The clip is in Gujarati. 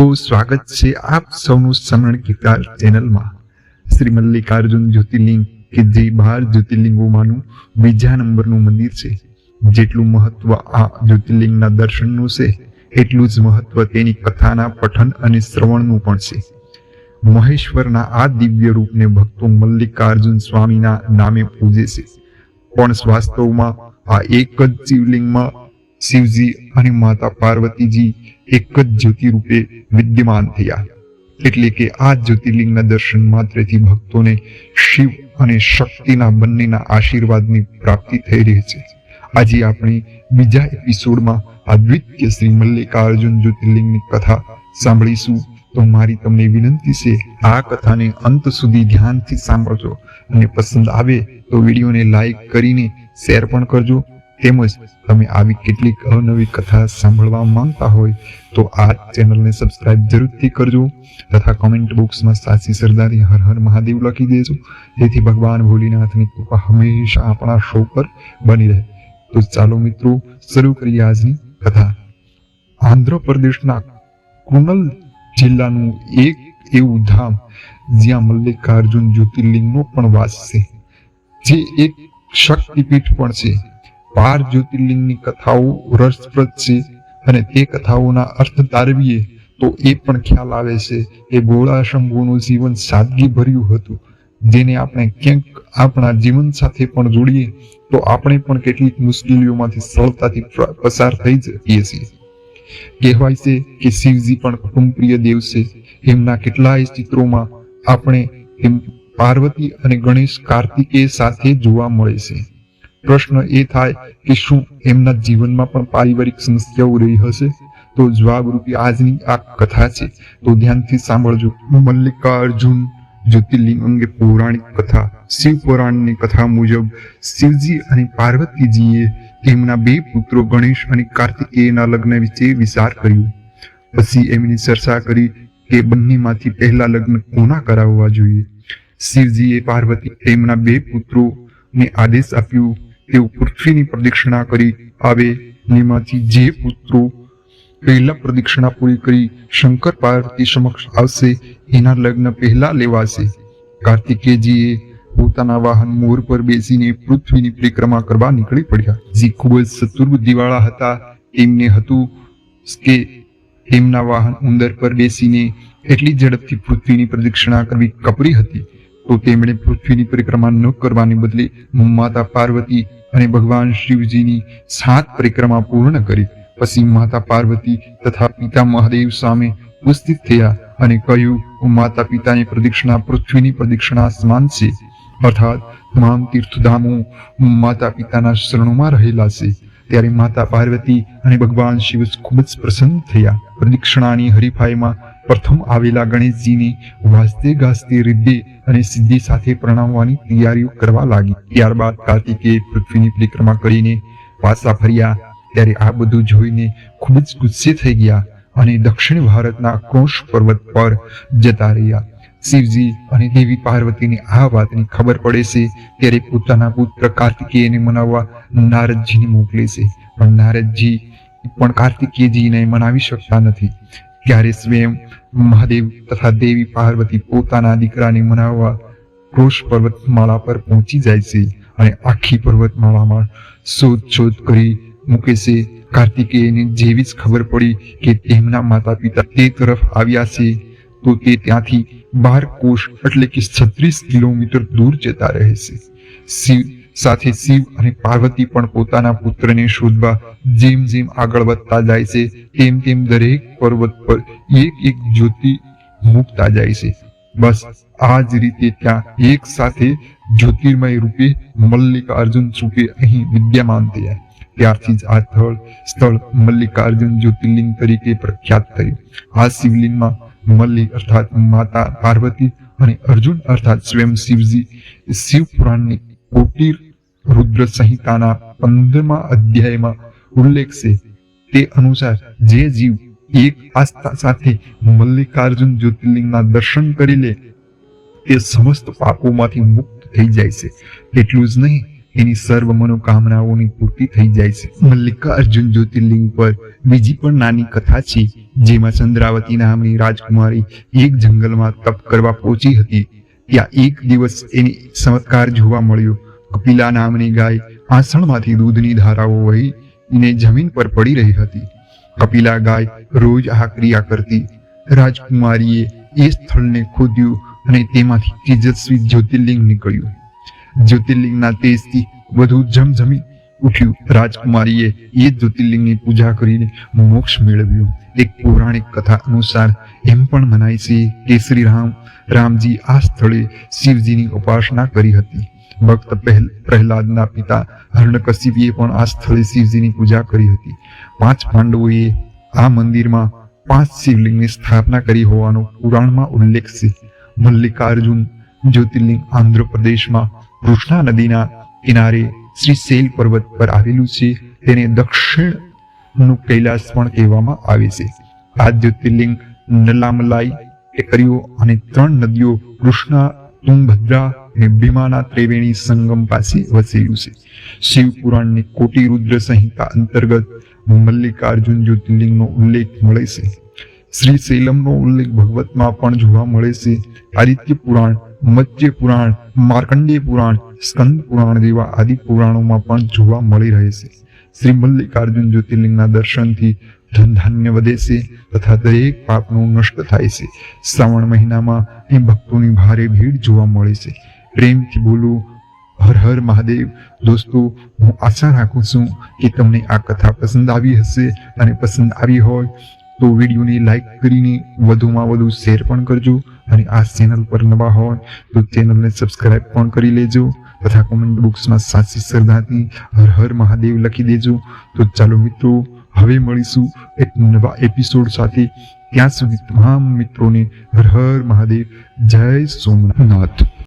સ્વાગત છે આપ સૌનું સમરણ ગીતા ચેનલમાં. શ્રી મલ્લિકાર્જુન જ્યોતિર્લિંગ કે જે બાર જ્યોતિર્લિંગોમાંનું બીજા નંબરનું મંદિર છે, જેટલું મહત્વ આ જ્યોતિર્લિંગના દર્શનનું છે, એટલું જ મહત્વ તેની કથાના પઠન અને શ્રવણનું પણ છે. મહેશ્વરના આ દિવ્ય રૂપને ભક્તો મલ્લિકાર્જુન સ્વામીના નામે પૂજે છે. પણ વાસ્તવમાં આ એક જ શિવલિંગમાં શિવજી અને માતા પાર્વતીજી એક જ જ્યોતિ રૂપે વિદ્યમાન થયા. એટલે કે આ જ્યોતિર્લિંગના દર્શન માત્રથી ભક્તોને શિવ અને શક્તિના બંનેના આશીર્વાદની પ્રાપ્તિ થઈ રહી છે. આજે આપણે બીજા એપિસોડમાં આ શ્રી મલ્લિકાર્જુન જ્યોતિર્લિંગની કથા સાંભળીશું. તો મારી તમને વિનંતી છે, આ કથાને અંત સુધી ધ્યાનથી સાંભળજો. અને પસંદ આવે તો વિડીયોને લાઈક કરીને શેર પણ કરજો. તેમજ તમે આવી કેટલીક અવનવી કથા સાંભળવા માંગતા હોય તો આ ચેનલને સબસ્ક્રાઇબ જરૂરથી કરજો તથા કોમેન્ટ બોક્સમાં સાચી સરદારી હર હર મહાદેવ લખી દેજો. જેથી ભગવાન ભોલીનાથની કૃપા હંમેશા આપણા શો પર બની રહે. તો ચાલો મિત્રો, શરૂ કરીએ આજની કથા. આંધ્રપ્રદેશના કુનલ જિલ્લાનું એક એવું ધામ જ્યાં મલ્લિકાર્જુન જ્યોતિર્લિંગનો પણ વાસ છે. જે એક શક્તિપીઠ પણ છે. બાર જ્યોતિર્લિંગની કથાઓ રસપ્રદ છે અને તે કથાઓના અર્થ તારવીએ તો એ પણ ખ્યાલ આવે છે કે ગોળા શંભુનું જીવન સાદગી ભર્યું હતું, જેને આપણે ક્યાંક આપણા જીવન સાથે પણ જોડીએ તો આપણે પણ કેટલીક મુશ્કેલીઓમાંથી સરળતાથી પસાર થઈ જઈએ છીએ. કહેવાય છે કે શિવજી પણ કુટુંબ પ્રિય દેવ છે. એમના કેટલાય ચિત્રોમાં આપણે પાર્વતી અને ગણેશ કાર્તિકેય સાથે જોવા મળે છે. પ્રશ્ન એ થાય કે શું એમના જીવનમાં પણ પારિવારિક સમસ્યાઓ રહી હશે? તો જવાબરૂપી આજની આ કથા છે. તો ધ્યાનથી સાંભળજો. મલ્લિકાર્જુન જ્યોતિર્લિંગ અંગે પૌરાણિક કથા. શિવ પુરાણની કથા મુજબ શિવજી અને પાર્વતીજીએ તેમના બે પુત્રો ગણેશ અને કાર્તિકેયના લગ્ન વિશે વિચાર કર્યો. પછી એમની ચર્ચા કરી કે બંનેમાંથી પહેલા લગ્ન કોના કરાવવા જોઈએ? શિવજીએ પાર્વતી તેમના બે પુત્રોને આદેશ આપ્યો તેઓ પૃથ્વીની પ્રદક્ષિણા કરી આવે એમાંથી જે પુત્રો પહેલા પ્રદક્ષિણા પૂરી કરી શંકર પાર્વતી સમક્ષ આવશે, એના લગ્ન પહેલા લેવાશે. કાર્તિકેયજીએ પોતાના વાહન મોર પર બેસીને પૃથ્વીની પરિક્રમા કરવા નીકળી પડ્યા. જે ખૂબ જ ચતુર્બુદ્ધિવાળા હતા, તેમને હતું કે તેમના વાહન ઉંદર પર બેસીને એટલી ઝડપથી પૃથ્વીની પ્રદક્ષિણા કરવી કપરી હતી. તો તેમણે પૃથ્વીની પરિક્રમા ન કરવાને બદલે માતા પાર્વતી અને ભગવાન શિવજીની સાત પરિક્રમા પૂર્ણ કરી. પછી માતા પાર્વતી તથા પિતા મહાદેવ સામે ઉપસ્થિત થયા અને કહ્યું માતા પિતાની પ્રદક્ષિણા પૃથ્વીની પ્રદક્ષિણા સમાન છે. અર્થાત, તમામ તીર્થધામો માતા પિતાના શરણોમાં રહેલા છે. ત્યારે માતા પાર્વતી અને ભગવાન શિવ ખૂબ જ પ્રસન્ન થયા. પ્રદક્ષિણાની હરીફાઈમાં પ્રથમ આવેલા ગણેશજીને વાજતે ગાજતે રિદ્ધિ અને સિદ્ધિ સાથે પ્રણામવાની તૈયારીઓ કરવા લાગી. ત્યારબાદ કાર્તિકે પૃથ્વીની પરિક્રમા કરીને પાછા ફર્યા. ત્યારે આ બધું જોઈને ખૂબ જ ગુસ્સે થઈ ગયા અને દક્ષિણ ભારતના ક્રોશ પર્વત પર જતા રહ્યા. શિવજી અને દેવી પાર્વતીની આ વાતની ખબર પડે છે, ત્યારે પોતાના પુત્ર કાર્તિકેયને મનાવવા નારદજીને મોકલે છે. પણ નારદજી પણ કાર્તિકેયજીને મનાવી શકતા નથી. ત્યારે સ્વયં મહાદેવ તથા દેવી પાર્વતી પોતાના દીકરાને મનાવવા ક્રોશ પર્વતમાળા પર પહોંચી જાય છે અને આખી પર્વતમાળામાં શોધ શોધ કરી મૂકે છે. કાર્તિકેયને જેવી જ ખબર પડી કે તેમના માતા પિતા તે તરફ આવ્યા છે, તો તે ત્યાંથી બાર કોષ એટલે કે છત્રીસ કિલોમીટર દૂર જતા રહે છે. શિવ સાથે શિવ અને પાર્વતી પણ પોતાના પુત્રને શોધવા જેમ જેમ આગળ વધતા જાય છે, તેમ તેમ દરેક પર્વત પર એક એક જ્યોતિ મૂકતા જાય છે. બસ આ જ રીતે ત્યાં એક સાથે જ્યોતિર્મય રૂપે મલ્લિકાર્જુન રૂપે અહીં વિદ્યમાન થયા. ત્યારથી જ આ સ્થળ સ્થળ મલ્લિકાર્જુન જ્યોતિર્લિંગ તરીકે પ્રખ્યાત થયું. આ શિવલિંગમાં મલ્લિક અર્થાત માતા પાર્વતી અને અર્જુન અર્થાત સ્વયં શિવજી શિવ પુરાણની કોટિર રુદ્ર સંહિતાના પંદરમા અધ્યાયમાં ઉલ્લેખ છે. તે અનુસાર જે જીવ એક આસ્થા સાથે મલ્લિકાર્જુન જ્યોતિર્લિંગના દર્શન કરી લે, તે સમસ્ત પાપોમાંથી મુક્ત થઈ જાય છે. એટલું જ નહીં એની સર્વ મનોકામનાઓની પૂર્તિ થઈ જાય છે. મલ્લિકાર્જુન જ્યોતિર્લિંગ પર બીજી પણ નાની કથા છે, જેમાં ચંદ્રાવતી નામની રાજકુમારી એક જંગલમાં તપ કરવા પહોંચી હતી. ત્યાં એક દિવસ એની ચમત્કાર જોવા મળ્યો. કપિલા નામની ગાય આસણમાંથી દૂધની ધારાઓ વહીને જમીન પર પડી રહી હતી. કપિલા ગાય રોજ આ ક્રિયા કરતી. રાજકુમારીએ એ સ્થળને ખોદ્યું અને તેમાંથી તેજસ્વી જ્યોતિર્લિંગ નીકળ્યું. જ્યોતિર્લિંગના તેજથી વધુ જમજમી ઉઠ્યું. રાજકુમારીએ એ જ્યોતિર્લિંગની પૂજા કરીને મોક્ષ મેળવ્યો. એક પૌરાણિક કથા અનુસાર એમ પણ મનાય છે કે શ્રી રામ રામજી આ સ્થળે શિવજીની ઉપાસના કરી હતી. ભક્ત પ્રહલાદના પિતા હર્ણકશિપીએ પણ આ સ્થળે શિવજીની પૂજા કરી હતી. પાંચ પાંડવોએ આ મંદિરમાં પાંચ શિવલિંગની સ્થાપના કરી હોવાનો પુરાણમાં ઉલ્લેખ છે. મલ્લિકાર્જુન જ્યોતિર્લિંગ આંધ્રપ્રદેશમાં કૃષ્ણા નદીના કિનારે શ્રી શૈલ પર્વત પર આવેલું છે. તેને દક્ષિણનું કૈલાસ પણ કહેવામાં આવે છે. આ જ્યોતિર્લિંગ નલામલાઈ, ટેકરીઓ અને ત્રણ નદીઓ કૃષ્ણા તુંગભદ્રા અને ભીમાના ત્રિવેણી સંગમ પાસે વસેલું છે. શિવ પુરાણની કોટી રુદ્ર સંહિતા અંતર્ગત મલ્લિકાર્જુન જ્યોતિર્લિંગનો ઉલ્લેખ મળે છે. શ્રી શૈલમનો ઉલ્લેખ ભગવતમાં પણ જોવા મળે છે. આદિત્ય પુરાણ મત્સ્ય પુરાણ, માર્કંડેય પુરાણ, સ્કંદ પુરાણ જેવા આદિ પુરાણોમાં પણ જોવા મળી રહે છે. શ્રી મલ્લિકાર્જુન જ્યોતિર્લિંગના દર્શનથી ધનધાન્ય વધે છે તથા દરેક પાપનું નષ્ટ થાય છે. શ્રાવણ મહિનામાં એ ભક્તોની ભારે ભીડ જોવા મળે છે. પ્રેમથી બોલું, હર હર મહાદેવ. દોસ્તો, હું આશા રાખું છું કે તમને આ કથા પસંદ આવી હશે અને પસંદ આવી હોય તો વિડીયોને લાઈક કરીને વધુમાં વધુ શેર પણ કરજો અને આ ચેનલ પર નવા હોય તો ચેનલને સબસ્ક્રાઈબ પણ કરી લેજો તથા કોમેન્ટ બોક્સમાં સાચી શ્રદ્ધાથી હર હર મહાદેવ લખી દેજો. તો ચાલો મિત્રો, હવે મળીશું એક નવા એપિસોડ સાથે. ત્યાં સુધી તમામ મિત્રોને હર હર મહાદેવ. જય સોમનાથ.